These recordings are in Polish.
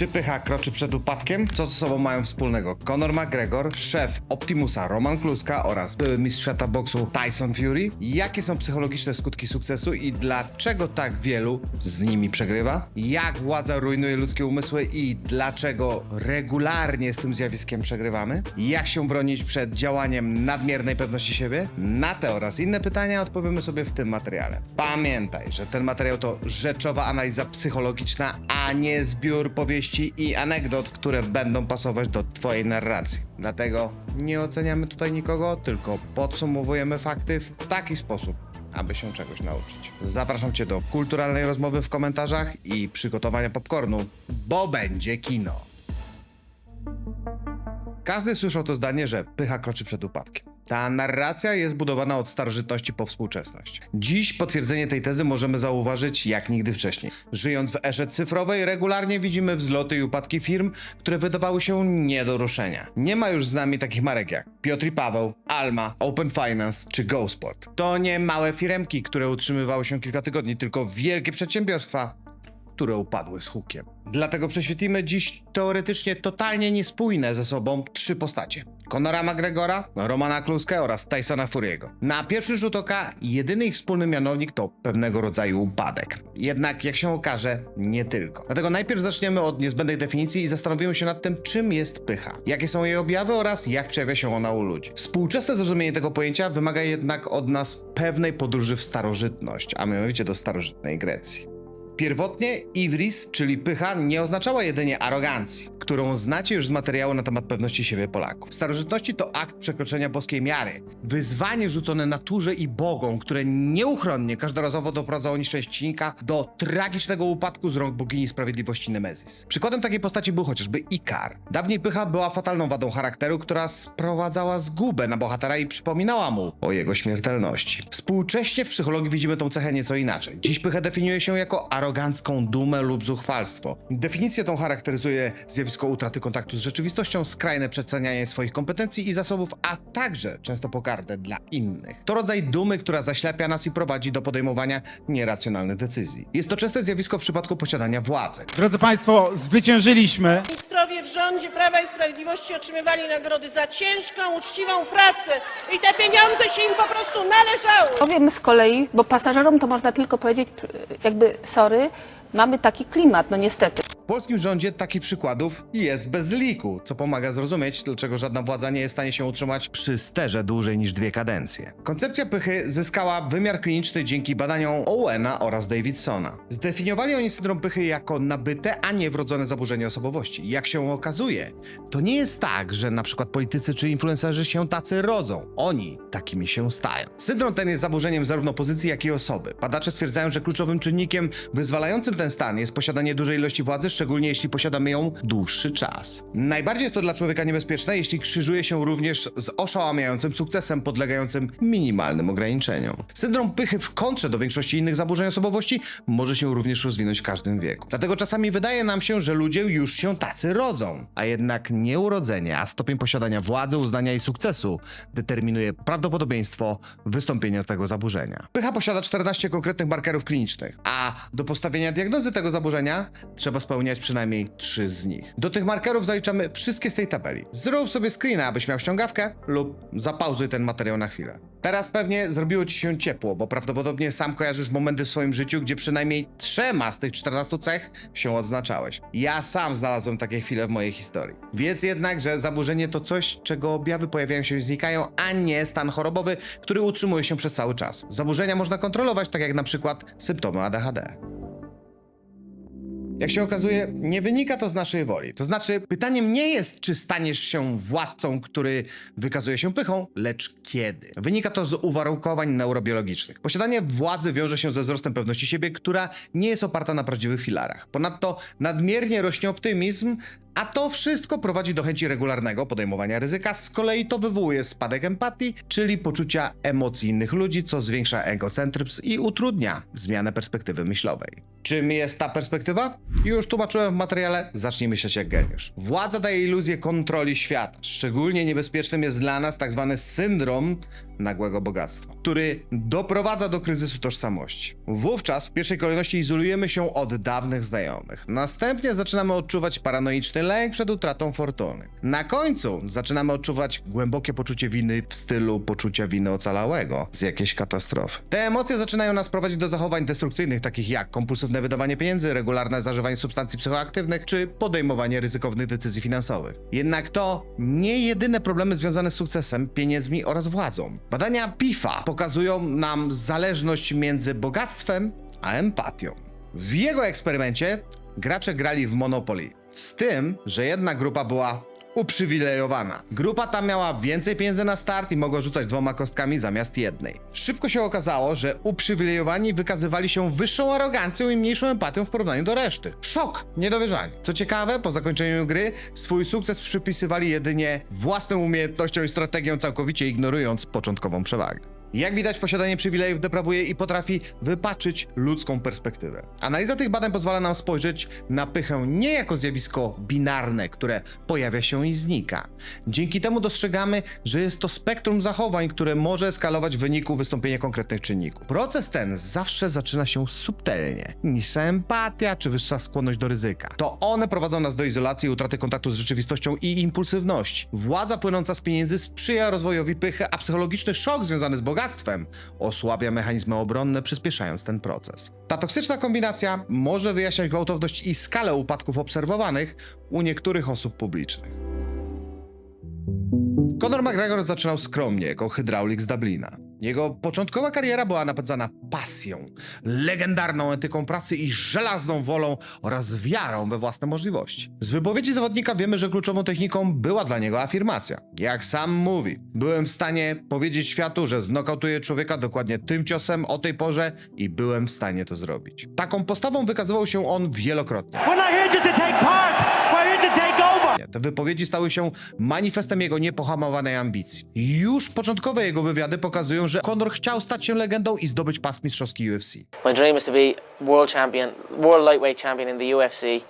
Czy pycha kroczy przed upadkiem? Co ze sobą mają wspólnego Conor McGregor, szef Optimusa Roman Kluska oraz były mistrz świata boksu Tyson Fury? Jakie są psychologiczne skutki sukcesu i dlaczego tak wielu z nimi przegrywa? Jak władza rujnuje ludzkie umysły i dlaczego regularnie z tym zjawiskiem przegrywamy? Jak się bronić przed działaniem nadmiernej pewności siebie? Na te oraz inne pytania odpowiemy sobie w tym materiale. Pamiętaj, że ten materiał to rzeczowa analiza psychologiczna, a nie zbiór powieści i anegdot, które będą pasować do Twojej narracji. Dlatego nie oceniamy tutaj nikogo, tylko podsumowujemy fakty w taki sposób, aby się czegoś nauczyć. Zapraszam Cię do kulturalnej rozmowy w komentarzach i przygotowania popcornu, bo będzie kino. Każdy słyszał to zdanie, że pycha kroczy przed upadkiem. Ta narracja jest budowana od starożytności po współczesność. Dziś potwierdzenie tej tezy możemy zauważyć jak nigdy wcześniej. Żyjąc w erze cyfrowej, regularnie widzimy wzloty i upadki firm, które wydawały się nie do ruszenia. Nie ma już z nami takich marek jak Piotr i Paweł, Alma, Open Finance czy GoSport. To nie małe firemki, które utrzymywały się kilka tygodni, tylko wielkie przedsiębiorstwa, które upadły z hukiem. Dlatego prześwietlimy dziś teoretycznie totalnie niespójne ze sobą trzy postacie. Conora McGregora, Romana Kluskę oraz Tysona Furiego. Na pierwszy rzut oka jedyny ich wspólny mianownik to pewnego rodzaju upadek. Jednak jak się okaże, nie tylko. Dlatego najpierw zaczniemy od niezbędnej definicji i zastanowimy się nad tym, czym jest pycha, jakie są jej objawy oraz jak przejawia się ona u ludzi. Współczesne zrozumienie tego pojęcia wymaga jednak od nas pewnej podróży w starożytność, a mianowicie do starożytnej Grecji. Pierwotnie Ivris, czyli pycha, nie oznaczała jedynie arogancji, którą znacie już z materiału na temat pewności siebie Polaków. W starożytności to akt przekroczenia boskiej miary, wyzwanie rzucone naturze i bogom, które nieuchronnie każdorazowo doprowadzało nieszczęśnika do tragicznego upadku z rąk bogini sprawiedliwości Nemezis. Przykładem takiej postaci był chociażby Ikar. Dawniej pycha była fatalną wadą charakteru, która sprowadzała zgubę na bohatera i przypominała mu o jego śmiertelności. Współcześnie w psychologii widzimy tą cechę nieco inaczej. Dziś pychę definiuje się jako arogancką dumę lub zuchwalstwo. Definicję tą charakteryzuje zjawisko utraty kontaktu z rzeczywistością, skrajne przecenianie swoich kompetencji i zasobów, a także często pokardę dla innych. To rodzaj dumy, która zaślepia nas i prowadzi do podejmowania nieracjonalnych decyzji. Jest to częste zjawisko w przypadku posiadania władzy. Drodzy Państwo, zwyciężyliśmy. Ministrowie w rządzie Prawa i Sprawiedliwości otrzymywali nagrody za ciężką, uczciwą pracę i te pieniądze się im po prostu należały. Powiem z kolei, bo pasażerom to można tylko powiedzieć, jakby sorry, mamy taki klimat, no niestety. Polskim rządzie takich przykładów jest bez liku, co pomaga zrozumieć, dlaczego żadna władza nie jest w stanie się utrzymać przy sterze dłużej niż dwie kadencje. Koncepcja pychy zyskała wymiar kliniczny dzięki badaniom Owena oraz Davidsona. Zdefiniowali oni syndrom pychy jako nabyte, a nie wrodzone zaburzenie osobowości. Jak się okazuje, to nie jest tak, że na przykład politycy czy influencerzy się tacy rodzą. Oni takimi się stają. Syndrom ten jest zaburzeniem zarówno pozycji, jak i osoby. Badacze stwierdzają, że kluczowym czynnikiem wyzwalającym ten stan jest posiadanie dużej ilości władzy, szczególnie jeśli posiadamy ją dłuższy czas. Najbardziej jest to dla człowieka niebezpieczne, jeśli krzyżuje się również z oszałamiającym sukcesem podlegającym minimalnym ograniczeniom. Syndrom pychy w kontrze do większości innych zaburzeń osobowości może się również rozwinąć w każdym wieku. Dlatego czasami wydaje nam się, że ludzie już się tacy rodzą, a jednak nie urodzenie, a stopień posiadania władzy, uznania i sukcesu determinuje prawdopodobieństwo wystąpienia tego zaburzenia. Pycha posiada 14 konkretnych markerów klinicznych, a do postawienia diagnozy tego zaburzenia trzeba spełniać przynajmniej 3 z nich. Do tych markerów zaliczamy wszystkie z tej tabeli. Zrób sobie screena, abyś miał ściągawkę lub zapauzuj ten materiał na chwilę. Teraz pewnie zrobiło ci się ciepło, bo prawdopodobnie sam kojarzysz momenty w swoim życiu, gdzie przynajmniej trzema z tych 14 cech się odznaczałeś. Ja sam znalazłem takie chwile w mojej historii. Wiedz jednak, że zaburzenie to coś, czego objawy pojawiają się i znikają, a nie stan chorobowy, który utrzymuje się przez cały czas. Zaburzenia można kontrolować, tak jak na przykład symptomy ADHD. Jak się okazuje, nie wynika to z naszej woli. To znaczy, pytaniem nie jest, czy staniesz się władcą, który wykazuje się pychą, lecz kiedy. Wynika to z uwarunkowań neurobiologicznych. Posiadanie władzy wiąże się ze wzrostem pewności siebie, która nie jest oparta na prawdziwych filarach. Ponadto nadmiernie rośnie optymizm, a to wszystko prowadzi do chęci regularnego podejmowania ryzyka, z kolei to wywołuje spadek empatii, czyli poczucia emocji innych ludzi, co zwiększa egocentryzm i utrudnia zmianę perspektywy myślowej. Czym jest ta perspektywa? Już tłumaczyłem w materiale, zacznij myśleć jak geniusz. Władza daje iluzję kontroli świata. Szczególnie niebezpiecznym jest dla nas tak zwany syndrom nagłego bogactwa, który doprowadza do kryzysu tożsamości. Wówczas w pierwszej kolejności izolujemy się od dawnych znajomych. Następnie zaczynamy odczuwać paranoiczny lęk przed utratą fortuny. Na końcu zaczynamy odczuwać głębokie poczucie winy w stylu poczucia winy ocalałego z jakiejś katastrofy. Te emocje zaczynają nas prowadzić do zachowań destrukcyjnych, takich jak kompulsywne wydawanie pieniędzy, regularne zażywanie substancji psychoaktywnych czy podejmowanie ryzykownych decyzji finansowych. Jednak to nie jedyne problemy związane z sukcesem, pieniędzmi oraz władzą. Badania PIFA pokazują nam zależność między bogactwem a empatią. W jego eksperymencie gracze grali w Monopoly. Z tym, że jedna grupa była uprzywilejowana. Grupa ta miała więcej pieniędzy na start i mogła rzucać dwoma kostkami zamiast jednej. Szybko się okazało, że uprzywilejowani wykazywali się wyższą arogancją i mniejszą empatią w porównaniu do reszty. Szok, niedowierzanie. Co ciekawe, po zakończeniu gry swój sukces przypisywali jedynie własnym umiejętnościom i strategiom, całkowicie ignorując początkową przewagę. Jak widać, posiadanie przywilejów deprawuje i potrafi wypaczyć ludzką perspektywę. Analiza tych badań pozwala nam spojrzeć na pychę nie jako zjawisko binarne, które pojawia się i znika. Dzięki temu dostrzegamy, że jest to spektrum zachowań, które może eskalować w wyniku wystąpienia konkretnych czynników. Proces ten zawsze zaczyna się subtelnie. Niższa empatia czy wyższa skłonność do ryzyka. To one prowadzą nas do izolacji, utraty kontaktu z rzeczywistością i impulsywności. Władza płynąca z pieniędzy sprzyja rozwojowi pychy, a psychologiczny szok związany z bogactwem osłabia mechanizmy obronne, przyspieszając ten proces. Ta toksyczna kombinacja może wyjaśniać gwałtowność i skalę upadków obserwowanych u niektórych osób publicznych. Conor McGregor zaczynał skromnie jako hydraulik z Dublina. Jego początkowa kariera była napędzana pasją, legendarną etyką pracy i żelazną wolą oraz wiarą we własne możliwości. Z wypowiedzi zawodnika wiemy, że kluczową techniką była dla niego afirmacja. Jak sam mówi, byłem w stanie powiedzieć światu, że znokautuję człowieka dokładnie tym ciosem o tej porze i byłem w stanie to zrobić. Taką postawą wykazywał się on wielokrotnie. We're not here to take part. Over. Te wypowiedzi stały się manifestem jego niepohamowanej ambicji. Już początkowe jego wywiady pokazują, że Conor chciał stać się legendą i zdobyć pas mistrzowski UFC. My dream is to be world champion, world lightweight champion in the UFC,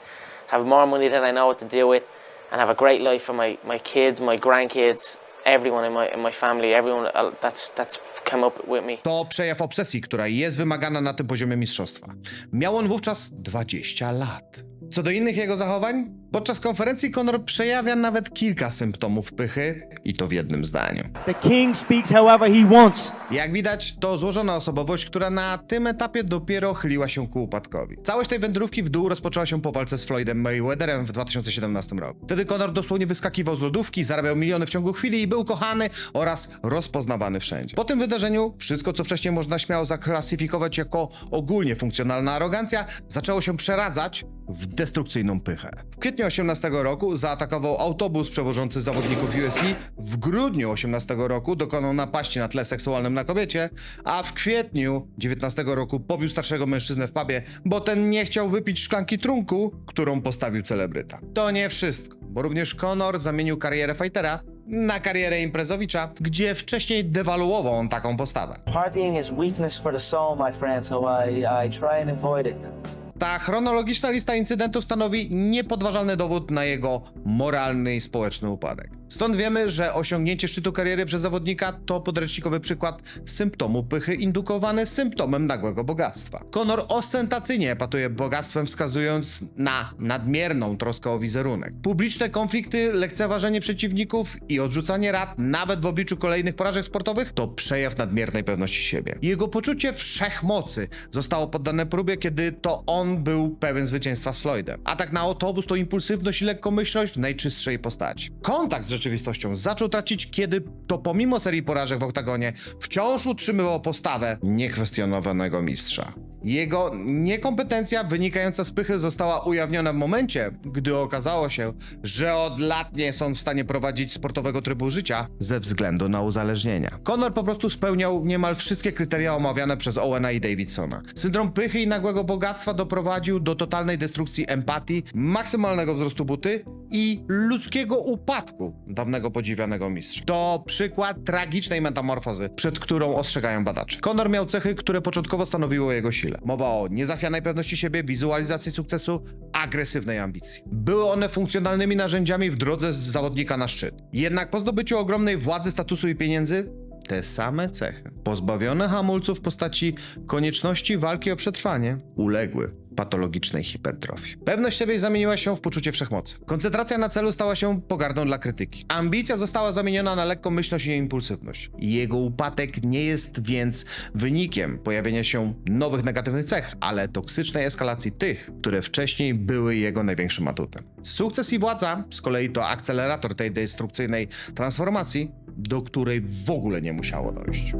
have more money than I know what to do with, and have a great life for my, my kids, my grandkids, everyone in my in my family, everyone uh, that's that's come up with me. To przejaw obsesji, która jest wymagana na tym poziomie mistrzostwa. Miał on wówczas 20 lat. Co do innych jego zachowań, podczas konferencji Conor przejawia nawet kilka symptomów pychy i to w jednym zdaniu. The king speaks however he wants. Jak widać, to złożona osobowość, która na tym etapie dopiero chyliła się ku upadkowi. Całość tej wędrówki w dół rozpoczęła się po walce z Floydem Mayweatherem w 2017 roku. Wtedy Conor dosłownie wyskakiwał z lodówki, zarabiał miliony w ciągu chwili i był kochany oraz rozpoznawany wszędzie. Po tym wydarzeniu, wszystko co wcześniej można śmiało zaklasyfikować jako ogólnie funkcjonalna arogancja, zaczęło się przeradzać w destrukcyjną pychę. W kwietniu 18 roku zaatakował autobus przewożący zawodników UFC, w grudniu 18 roku dokonał napaści na tle seksualnym na kobiecie, a w kwietniu 19 roku pobił starszego mężczyznę w pubie, bo ten nie chciał wypić szklanki trunku, którą postawił celebryta. To nie wszystko, bo również Conor zamienił karierę fightera na karierę imprezowicza, gdzie wcześniej dewaluował on taką postawę. Partying is weakness for the soul, my friend, so I, I try and avoid it. Ta chronologiczna lista incydentów stanowi niepodważalny dowód na jego moralny i społeczny upadek. Stąd wiemy, że osiągnięcie szczytu kariery przez zawodnika to podręcznikowy przykład symptomu pychy indukowany symptomem nagłego bogactwa. Conor ostentacyjnie epatuje bogactwem, wskazując na nadmierną troskę o wizerunek. Publiczne konflikty, lekceważenie przeciwników i odrzucanie rad, nawet w obliczu kolejnych porażek sportowych, to przejaw nadmiernej pewności siebie. Jego poczucie wszechmocy zostało poddane próbie, kiedy to on był pewien zwycięstwa z Floydem. Atak na autobus to impulsywność i lekkomyślność w najczystszej postaci. Kontakt z rzeczywistością zaczął tracić, kiedy to pomimo serii porażek w oktagonie wciąż utrzymywał postawę niekwestionowanego mistrza. Jego niekompetencja wynikająca z pychy została ujawniona w momencie, gdy okazało się, że od lat nie on w stanie prowadzić sportowego trybu życia ze względu na uzależnienia. Conor po prostu spełniał niemal wszystkie kryteria omawiane przez Owena i Davidsona. Syndrom pychy i nagłego bogactwa doprowadził do totalnej destrukcji empatii, maksymalnego wzrostu buty i ludzkiego upadku dawnego podziwianego mistrza. To przykład tragicznej metamorfozy, przed którą ostrzegają badacze. Conor miał cechy, które początkowo stanowiły jego Mowa o niezachwianej pewności siebie, wizualizacji sukcesu, agresywnej ambicji. Były one funkcjonalnymi narzędziami w drodze z zawodnika na szczyt. Jednak po zdobyciu ogromnej władzy, statusu i pieniędzy te same cechy, pozbawione hamulców w postaci konieczności walki o przetrwanie, uległy patologicznej hipertrofii. Pewność siebie zamieniła się w poczucie wszechmocy. Koncentracja na celu stała się pogardą dla krytyki. Ambicja została zamieniona na lekkomyślność i impulsywność. Jego upadek nie jest więc wynikiem pojawienia się nowych negatywnych cech, ale toksycznej eskalacji tych, które wcześniej były jego największym atutem. Sukces i władza z kolei to akcelerator tej destrukcyjnej transformacji, do której w ogóle nie musiało dojść.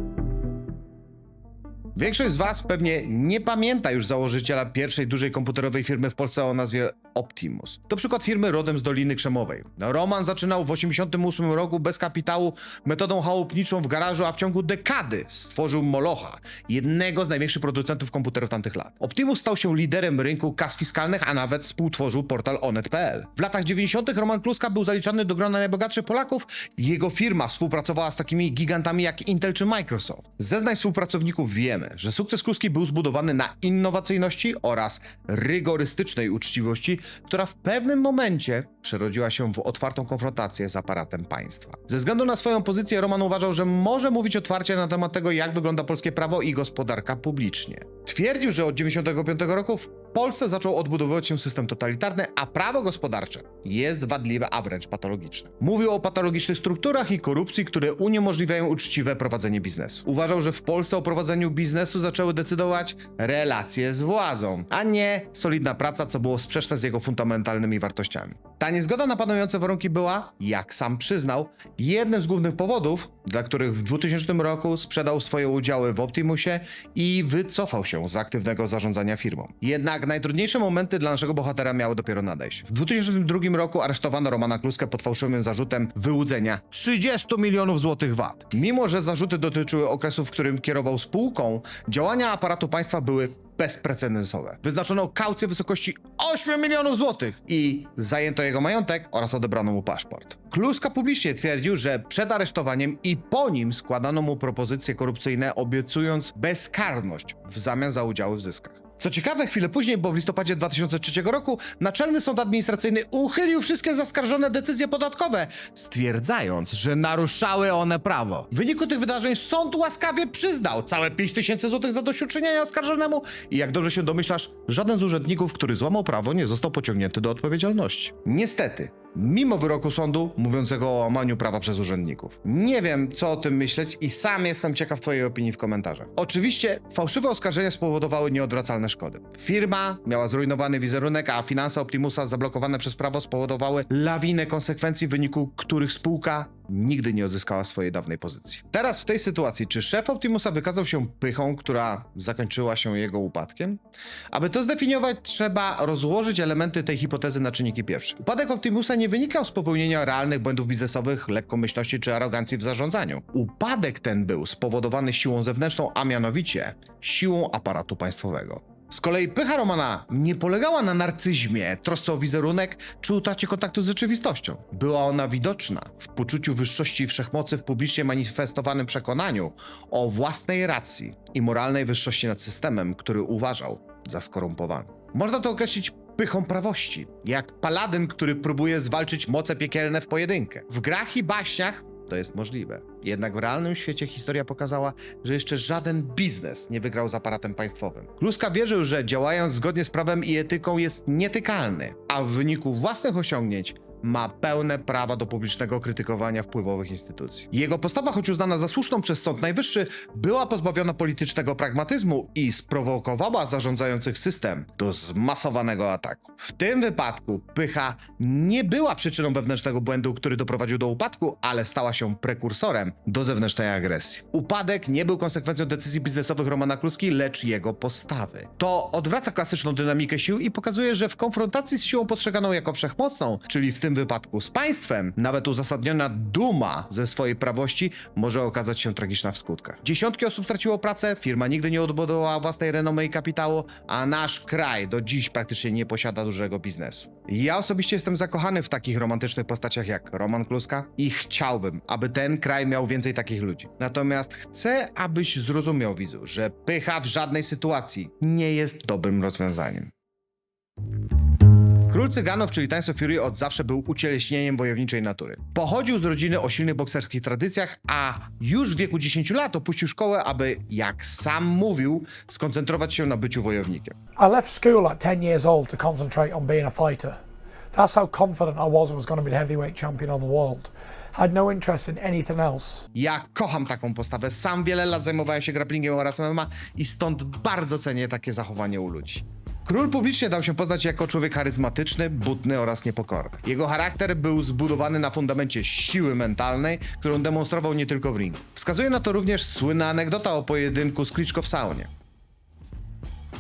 Większość z Was pewnie nie pamięta już założyciela pierwszej dużej komputerowej firmy w Polsce o nazwie Optimus. To przykład firmy rodem z Doliny Krzemowej. Roman zaczynał w 1988 roku bez kapitału, metodą chałupniczą w garażu, a w ciągu dekady stworzył Molocha, jednego z największych producentów komputerów tamtych lat. Optimus stał się liderem rynku kas fiskalnych, a nawet współtworzył portal onet.pl. W latach 90. Roman Kluska był zaliczany do grona najbogatszych Polaków. Jego firma współpracowała z takimi gigantami jak Intel czy Microsoft. Zeznań współpracowników wiemy, że sukces Kluski był zbudowany na innowacyjności oraz rygorystycznej uczciwości, która w pewnym momencie przerodziła się w otwartą konfrontację z aparatem państwa. Ze względu na swoją pozycję Roman uważał, że może mówić otwarcie na temat tego, jak wygląda polskie prawo i gospodarka publicznie. Twierdził, że od 1995 roku w Polsce zaczął odbudowywać się system totalitarny, a prawo gospodarcze jest wadliwe, a wręcz patologiczne. Mówił o patologicznych strukturach i korupcji, które uniemożliwiają uczciwe prowadzenie biznesu. Uważał, że w Polsce o prowadzeniu biznesu zaczęły decydować relacje z władzą, a nie solidna praca, co było sprzeczne z jego fundamentalnymi wartościami. Ta niezgoda na panujące warunki była, jak sam przyznał, jednym z głównych powodów, dla których w 2000 roku sprzedał swoje udziały w Optimusie i wycofał się z aktywnego zarządzania firmą. Jednak najtrudniejsze momenty dla naszego bohatera miały dopiero nadejść. W 2002 roku aresztowano Romana Kluskę pod fałszywym zarzutem wyłudzenia 30 milionów złotych VAT. Mimo, że zarzuty dotyczyły okresu, w którym kierował spółką, działania aparatu państwa były bezprecedensowe. Wyznaczono kaucję w wysokości 8 milionów złotych i zajęto jego majątek oraz odebrano mu paszport. Kluska publicznie twierdził, że przed aresztowaniem i po nim składano mu propozycje korupcyjne, obiecując bezkarność w zamian za udziały w zyskach. Co ciekawe, chwilę później, bo w listopadzie 2003 roku, Naczelny Sąd Administracyjny uchylił wszystkie zaskarżone decyzje podatkowe, stwierdzając, że naruszały one prawo. W wyniku tych wydarzeń sąd łaskawie przyznał całe 5 tysięcy złotych zadośćuczynienia oskarżonemu i jak dobrze się domyślasz, żaden z urzędników, który złamał prawo, nie został pociągnięty do odpowiedzialności. Niestety, mimo wyroku sądu mówiącego o łamaniu prawa przez urzędników. Nie wiem, co o tym myśleć i sam jestem ciekaw Twojej opinii w komentarzach. Oczywiście fałszywe oskarżenia spowodowały nieodwracalne szkody. Firma miała zrujnowany wizerunek, a finanse Optimusa zablokowane przez prawo spowodowały lawinę konsekwencji, w wyniku których spółka nigdy nie odzyskała swojej dawnej pozycji. Teraz w tej sytuacji, czy szef Optimusa wykazał się pychą, która zakończyła się jego upadkiem? Aby to zdefiniować, trzeba rozłożyć elementy tej hipotezy na czynniki pierwsze. Upadek Optimusa nie wynikał z popełnienia realnych błędów biznesowych, lekkomyślności czy arogancji w zarządzaniu. Upadek ten był spowodowany siłą zewnętrzną, a mianowicie siłą aparatu państwowego. Z kolei pycha Romana nie polegała na narcyzmie, trosce o wizerunek czy utracie kontaktu z rzeczywistością. Była ona widoczna w poczuciu wyższości i wszechmocy w publicznie manifestowanym przekonaniu o własnej racji i moralnej wyższości nad systemem, który uważał za skorumpowany. Można to określić pychą prawości, jak paladyn, który próbuje zwalczyć moce piekielne w pojedynkę. W grach i baśniach to jest możliwe. Jednak w realnym świecie historia pokazała, że jeszcze żaden biznes nie wygrał z aparatem państwowym. Kluska wierzył, że działając zgodnie z prawem i etyką jest nietykalny, a w wyniku własnych osiągnięć ma pełne prawa do publicznego krytykowania wpływowych instytucji. Jego postawa, choć uznana za słuszną przez Sąd Najwyższy, była pozbawiona politycznego pragmatyzmu i sprowokowała zarządzających system do zmasowanego ataku. W tym wypadku pycha nie była przyczyną wewnętrznego błędu, który doprowadził do upadku, ale stała się prekursorem do zewnętrznej agresji. Upadek nie był konsekwencją decyzji biznesowych Romana Kluski, lecz jego postawy. To odwraca klasyczną dynamikę sił i pokazuje, że w konfrontacji z siłą postrzeganą jako wszechmocną, czyli w tym tym wypadku z państwem, nawet uzasadniona duma ze swojej prawości może okazać się tragiczna w skutkach. Dziesiątki osób straciło pracę, firma nigdy nie odbudowała własnej renomy i kapitału, a nasz kraj do dziś praktycznie nie posiada dużego biznesu. Ja osobiście jestem zakochany w takich romantycznych postaciach jak Roman Kluska i chciałbym, aby ten kraj miał więcej takich ludzi. Natomiast chcę, abyś zrozumiał, widzu, że pycha w żadnej sytuacji nie jest dobrym rozwiązaniem. Król Cyganów, czyli Tańco Fury, od zawsze był ucieleśnieniem wojowniczej natury. Pochodził z rodziny o silnych bokserskich tradycjach, a już w wieku 10 lat opuścił szkołę, aby, jak sam mówił, skoncentrować się na byciu wojownikiem. I left school at 10 years old to concentrate on being a fighter. That's how confident I was I was going to be the heavyweight champion of the world. Had no interest in anything else. Ja kocham taką postawę. Sam wiele lat zajmowałem się grapplingiem oraz MMA i stąd bardzo cenię takie zachowanie u ludzi. Król publicznie dał się poznać jako człowiek charyzmatyczny, butny oraz niepokorny. Jego charakter był zbudowany na fundamencie siły mentalnej, którą demonstrował nie tylko w ringu. Wskazuje na to również słynna anegdota o pojedynku z Klitschko w saunie.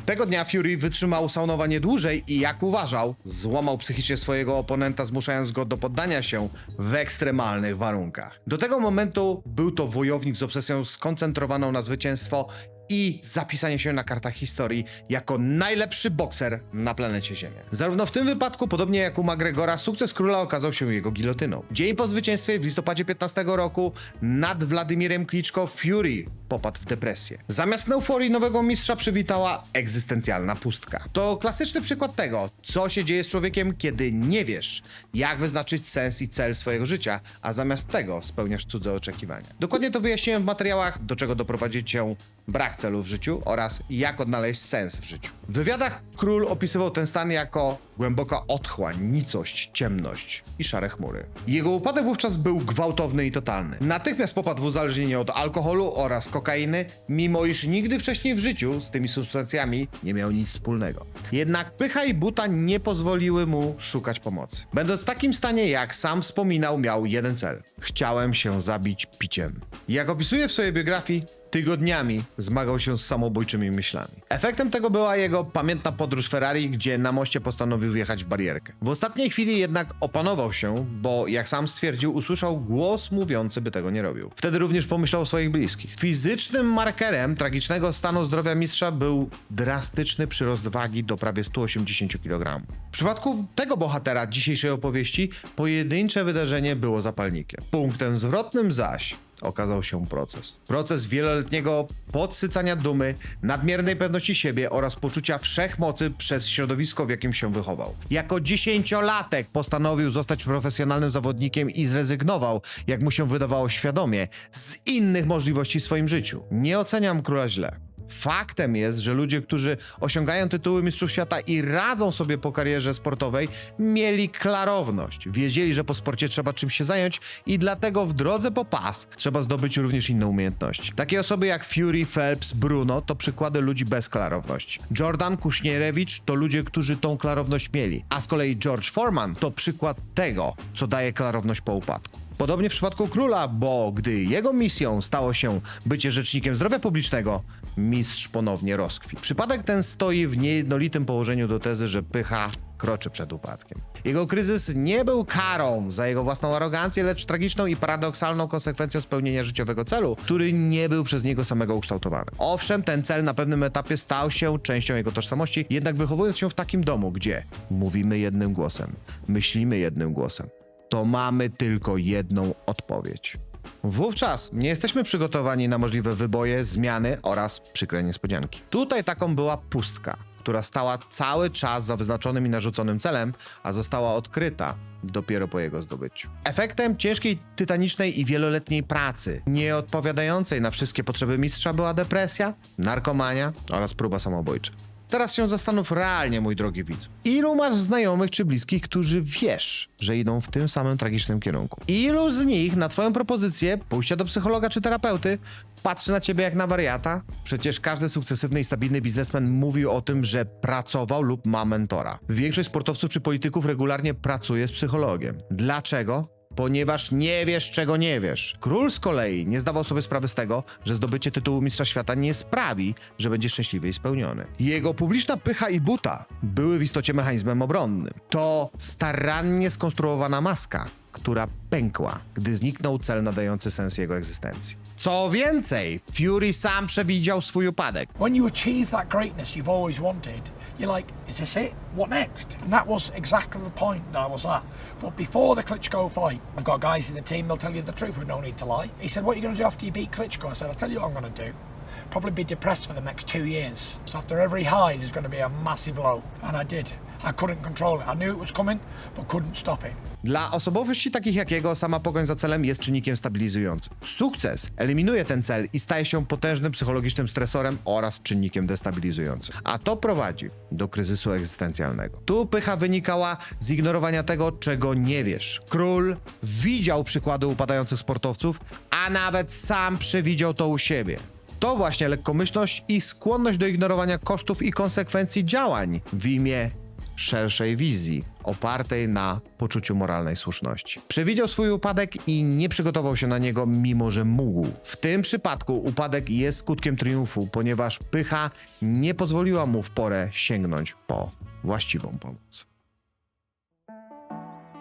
Tego dnia Fury wytrzymał saunowanie dłużej i jak uważał, złamał psychicznie swojego oponenta, zmuszając go do poddania się w ekstremalnych warunkach. Do tego momentu był to wojownik z obsesją skoncentrowaną na zwycięstwo i zapisanie się na kartach historii jako najlepszy bokser na planecie Ziemia. Zarówno w tym wypadku, podobnie jak u McGregora, sukces króla okazał się jego gilotyną. Dzień po zwycięstwie w listopadzie 15 roku nad Władimirem Kliczko Fury popadł w depresję. Zamiast euforii nowego mistrza przywitała egzystencjalna pustka. To klasyczny przykład tego, co się dzieje z człowiekiem, kiedy nie wiesz, jak wyznaczyć sens i cel swojego życia, a zamiast tego spełniasz cudze oczekiwania. Dokładnie to wyjaśniłem w materiałach, do czego doprowadzić cię brak celu w życiu oraz jak odnaleźć sens w życiu. W wywiadach król opisywał ten stan jako głęboka otchłań, nicość, ciemność i szare chmury. Jego upadek wówczas był gwałtowny i totalny. Natychmiast popadł w uzależnienie od alkoholu oraz kokainy, mimo iż nigdy wcześniej w życiu z tymi substancjami nie miał nic wspólnego. Jednak pycha i buta nie pozwoliły mu szukać pomocy. Będąc w takim stanie, jak sam wspominał, miał jeden cel. Chciałem się zabić piciem. Jak opisuje w swojej biografii, tygodniami zmagał się z samobójczymi myślami. Efektem tego była jego pamiętna podróż Ferrari, gdzie na moście postanowił wjechać w barierkę. W ostatniej chwili jednak opanował się, bo jak sam stwierdził, usłyszał głos mówiący, by tego nie robił. Wtedy również pomyślał o swoich bliskich. Fizycznym markerem tragicznego stanu zdrowia mistrza był drastyczny przyrost wagi do prawie 180 kg. W przypadku tego bohatera dzisiejszej opowieści pojedyncze wydarzenie było zapalnikiem. Punktem zwrotnym zaś okazał się proces. Proces wieloletniego podsycania dumy, nadmiernej pewności siebie oraz poczucia wszechmocy przez środowisko, w jakim się wychował. Jako dziesięciolatek postanowił zostać profesjonalnym zawodnikiem i zrezygnował, jak mu się wydawało świadomie, z innych możliwości w swoim życiu. Nie oceniam króla źle. Faktem jest, że ludzie, którzy osiągają tytuły mistrzów świata i radzą sobie po karierze sportowej, mieli klarowność. Wiedzieli, że po sporcie trzeba czymś się zająć i dlatego w drodze po pas trzeba zdobyć również inne umiejętności. Takie osoby jak Fury, Phelps, Bruno to przykłady ludzi bez klarowności. Jordan, Kuśnierewicz to ludzie, którzy tą klarowność mieli, a z kolei George Foreman to przykład tego, co daje klarowność po upadku. Podobnie w przypadku króla, bo gdy jego misją stało się bycie rzecznikiem zdrowia publicznego, mistrz ponownie rozkwi. Przypadek ten stoi w niejednolitym położeniu do tezy, że pycha kroczy przed upadkiem. Jego kryzys nie był karą za jego własną arogancję, lecz tragiczną i paradoksalną konsekwencją spełnienia życiowego celu, który nie był przez niego samego ukształtowany. Owszem, ten cel na pewnym etapie stał się częścią jego tożsamości, jednak wychowując się w takim domu, gdzie mówimy jednym głosem, myślimy jednym głosem, to mamy tylko jedną odpowiedź. Wówczas nie jesteśmy przygotowani na możliwe wyboje, zmiany oraz przykre niespodzianki. Tutaj taką była pustka, która stała cały czas za wyznaczonym i narzuconym celem, a została odkryta dopiero po jego zdobyciu. Efektem ciężkiej, tytanicznej i wieloletniej pracy, nie odpowiadającej na wszystkie potrzeby mistrza, była depresja, narkomania oraz próba samobójcza. Teraz się zastanów realnie, mój drogi widz. Ilu masz znajomych czy bliskich, którzy wiesz, że idą w tym samym tragicznym kierunku? Ilu z nich na twoją propozycję pójścia do psychologa czy terapeuty patrzy na ciebie jak na wariata? Przecież każdy sukcesywny i stabilny biznesmen mówił o tym, że pracował lub ma mentora. Większość sportowców czy polityków regularnie pracuje z psychologiem. Dlaczego? Ponieważ nie wiesz, czego nie wiesz. Król z kolei nie zdawał sobie sprawy z tego, że zdobycie tytułu Mistrza Świata nie sprawi, że będzie szczęśliwy i spełniony. Jego publiczna pycha i buta były w istocie mechanizmem obronnym. To starannie skonstruowana maska, która pękła, gdy zniknął cel nadający sens jego egzystencji. Co więcej, Fury sam przewidział swój upadek. When you achieve that greatness you've always wanted, you're like, is this it? What next? And that was exactly the point that I was at. But before the Klitschko fight, I've got guys in the team, they'll tell you the truth with no need to lie. He said, what are you going to do after you beat Klitschko? I said, I'll tell you what I'm going to do. Probably be depressed for the next two years. So after every high, there's going to be a massive low. And I did. Coming. Dla osobowości takich jak jego sama pogoń za celem jest czynnikiem stabilizującym. Sukces eliminuje ten cel i staje się potężnym psychologicznym stresorem oraz czynnikiem destabilizującym. A to prowadzi do kryzysu egzystencjalnego. Tu pycha wynikała z ignorowania tego, czego nie wiesz. Król widział przykłady upadających sportowców, a nawet sam przewidział to u siebie. To właśnie lekkomyślność i skłonność do ignorowania kosztów i konsekwencji działań w imię szerszej wizji, opartej na poczuciu moralnej słuszności. Przewidział swój upadek i nie przygotował się na niego, mimo że mógł. W tym przypadku upadek jest skutkiem triumfu, ponieważ pycha nie pozwoliła mu w porę sięgnąć po właściwą pomoc.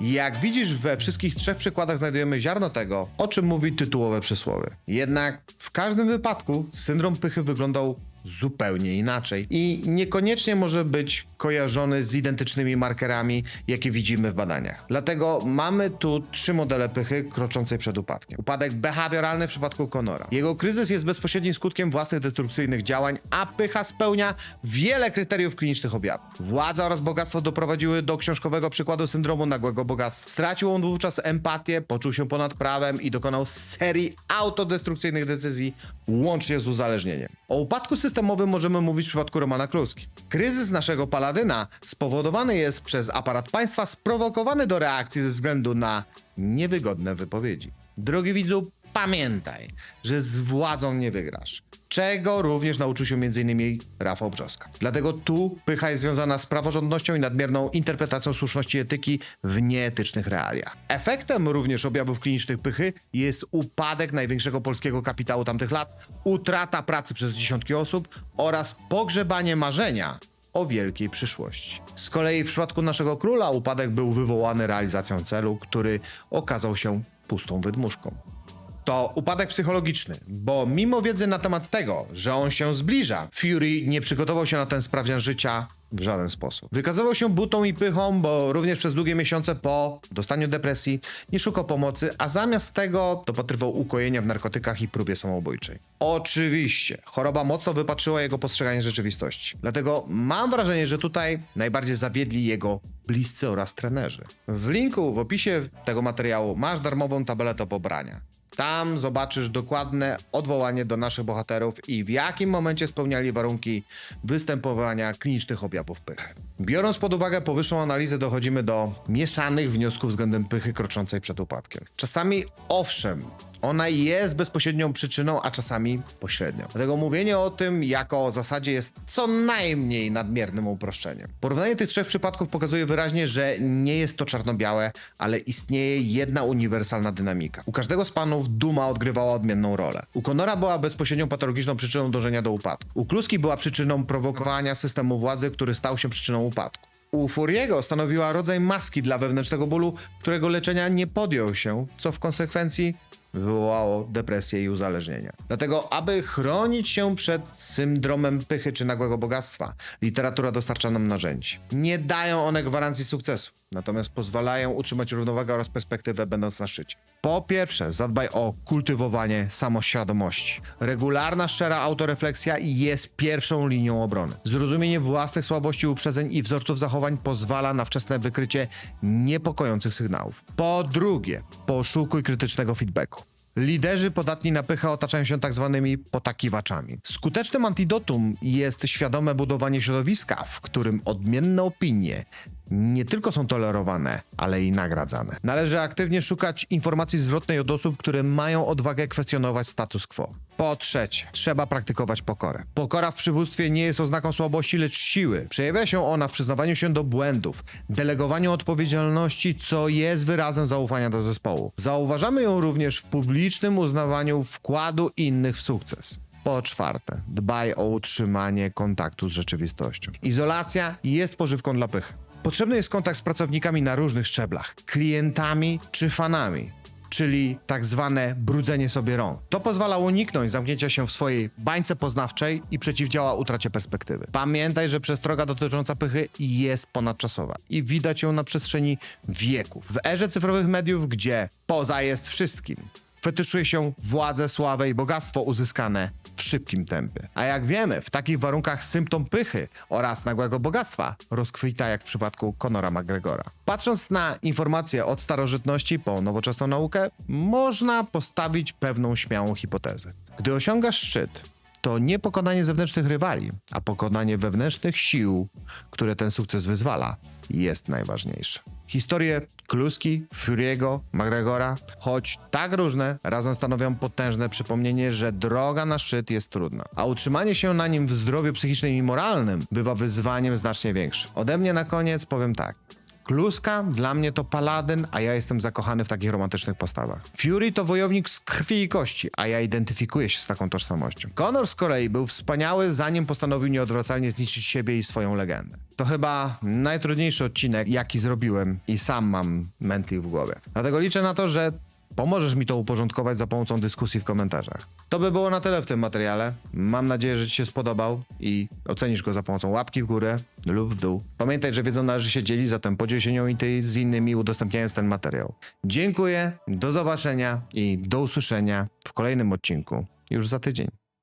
Jak widzisz, we wszystkich trzech przykładach znajdujemy ziarno tego, o czym mówi tytułowe przysłowie. Jednak w każdym wypadku syndrom pychy wyglądał zupełnie inaczej i niekoniecznie może być kojarzony z identycznymi markerami, jakie widzimy w badaniach. Dlatego mamy tu trzy modele pychy kroczącej przed upadkiem. Upadek behawioralny w przypadku Conora. Jego kryzys jest bezpośrednim skutkiem własnych destrukcyjnych działań, a pycha spełnia wiele kryteriów klinicznych objawów. Władza oraz bogactwo doprowadziły do książkowego przykładu syndromu nagłego bogactwa. Stracił on wówczas empatię, poczuł się ponad prawem i dokonał serii autodestrukcyjnych decyzji, łącznie z uzależnieniem. O upadku systemowym możemy mówić w przypadku Romana Kluski. Kryzys naszego paladyna spowodowany jest przez aparat państwa sprowokowany do reakcji ze względu na niewygodne wypowiedzi. Drogi widzu, pamiętaj, że z władzą nie wygrasz. Czego również nauczył się m.in. Rafał Brzoska. Dlatego tu pycha jest związana z praworządnością i nadmierną interpretacją słuszności etyki w nieetycznych realiach. Efektem również objawów klinicznych pychy jest upadek największego polskiego kapitału tamtych lat, utrata pracy przez dziesiątki osób oraz pogrzebanie marzenia o wielkiej przyszłości. Z kolei w przypadku naszego króla upadek był wywołany realizacją celu, który okazał się pustą wydmuszką. To upadek psychologiczny, bo mimo wiedzy na temat tego, że on się zbliża, Fury nie przygotował się na ten sprawdzian życia w żaden sposób. Wykazywał się butą i pychą, bo również przez długie miesiące po dostaniu depresji nie szukał pomocy, a zamiast tego dopatrywał ukojenia w narkotykach i próbie samobójczej. Oczywiście, choroba mocno wypatrzyła jego postrzeganie rzeczywistości. Dlatego mam wrażenie, że tutaj najbardziej zawiedli jego bliscy oraz trenerzy. W linku w opisie tego materiału masz darmową tabelę do pobrania. Tam zobaczysz dokładne odwołanie do naszych bohaterów i w jakim momencie spełniali warunki występowania klinicznych objawów pychy. Biorąc pod uwagę powyższą analizę, dochodzimy do mieszanych wniosków względem pychy kroczącej przed upadkiem. Czasami owszem, ona jest bezpośrednią przyczyną, a czasami pośrednią. Dlatego mówienie o tym jako o zasadzie jest co najmniej nadmiernym uproszczeniem. Porównanie tych trzech przypadków pokazuje wyraźnie, że nie jest to czarno-białe, ale istnieje jedna uniwersalna dynamika. U każdego z panów duma odgrywała odmienną rolę. U Conora była bezpośrednią patologiczną przyczyną dążenia do upadku. U Kluski była przyczyną prowokowania systemu władzy, który stał się przyczyną upadku. U Furiego stanowiła rodzaj maski dla wewnętrznego bólu, którego leczenia nie podjął się, co w konsekwencji wywołało depresję i uzależnienia. Dlatego, aby chronić się przed syndromem pychy czy nagłego bogactwa, literatura dostarcza nam narzędzi. Nie dają one gwarancji sukcesu, natomiast pozwalają utrzymać równowagę oraz perspektywę, będąc na szczycie. Po pierwsze, zadbaj o kultywowanie samoświadomości. Regularna, szczera autorefleksja jest pierwszą linią obrony. Zrozumienie własnych słabości, uprzedzeń i wzorców zachowań pozwala na wczesne wykrycie niepokojących sygnałów. Po drugie, poszukuj krytycznego feedbacku. Liderzy podatni na pychę otaczają się tak zwanymi potakiwaczami. Skutecznym antidotum jest świadome budowanie środowiska, w którym odmienne opinie nie tylko są tolerowane, ale i nagradzane. Należy aktywnie szukać informacji zwrotnej od osób, które mają odwagę kwestionować status quo. Po trzecie, trzeba praktykować pokorę. Pokora w przywództwie nie jest oznaką słabości, lecz siły. Przejawia się ona w przyznawaniu się do błędów, delegowaniu odpowiedzialności, co jest wyrazem zaufania do zespołu. Zauważamy ją również w publicznym uznawaniu wkładu innych w sukces. Po czwarte, dbaj o utrzymanie kontaktu z rzeczywistością. Izolacja jest pożywką dla pychy. Potrzebny jest kontakt z pracownikami na różnych szczeblach, klientami czy fanami czyli tak zwane brudzenie sobie rąk. To pozwala uniknąć zamknięcia się w swojej bańce poznawczej i przeciwdziała utracie perspektywy. Pamiętaj, że przestroga dotycząca pychy jest ponadczasowa i widać ją na przestrzeni wieków. W erze cyfrowych mediów, gdzie poza jest wszystkim, fetyszuje się władzę, sławę i bogactwo uzyskane w szybkim tempie. A jak wiemy, w takich warunkach symptom pychy oraz nagłego bogactwa rozkwita jak w przypadku Conora McGregora. Patrząc na informacje od starożytności po nowoczesną naukę, można postawić pewną śmiałą hipotezę. Gdy osiągasz szczyt, to nie pokonanie zewnętrznych rywali, a pokonanie wewnętrznych sił, które ten sukces wyzwala, jest najważniejsze. Historie Kluski, Fury'ego, McGregora, choć tak różne, razem stanowią potężne przypomnienie, że droga na szczyt jest trudna, a utrzymanie się na nim w zdrowiu psychicznym i moralnym bywa wyzwaniem znacznie większym. Ode mnie na koniec powiem tak. Kluska dla mnie to paladyn, a ja jestem zakochany w takich romantycznych postawach. Fury to wojownik z krwi i kości, a ja identyfikuję się z taką tożsamością. Conor z kolei był wspaniały, zanim postanowił nieodwracalnie zniszczyć siebie i swoją legendę. To chyba najtrudniejszy odcinek, jaki zrobiłem i sam mam mętlik w głowie. Dlatego liczę na to, że pomożesz mi to uporządkować za pomocą dyskusji w komentarzach. To by było na tyle w tym materiale. Mam nadzieję, że Ci się spodobał i ocenisz go za pomocą łapki w górę lub w dół. Pamiętaj, że wiedzą należy się dzielić, zatem podziel się nią i Ty z innymi udostępniając ten materiał. Dziękuję, do zobaczenia i do usłyszenia w kolejnym odcinku już za tydzień.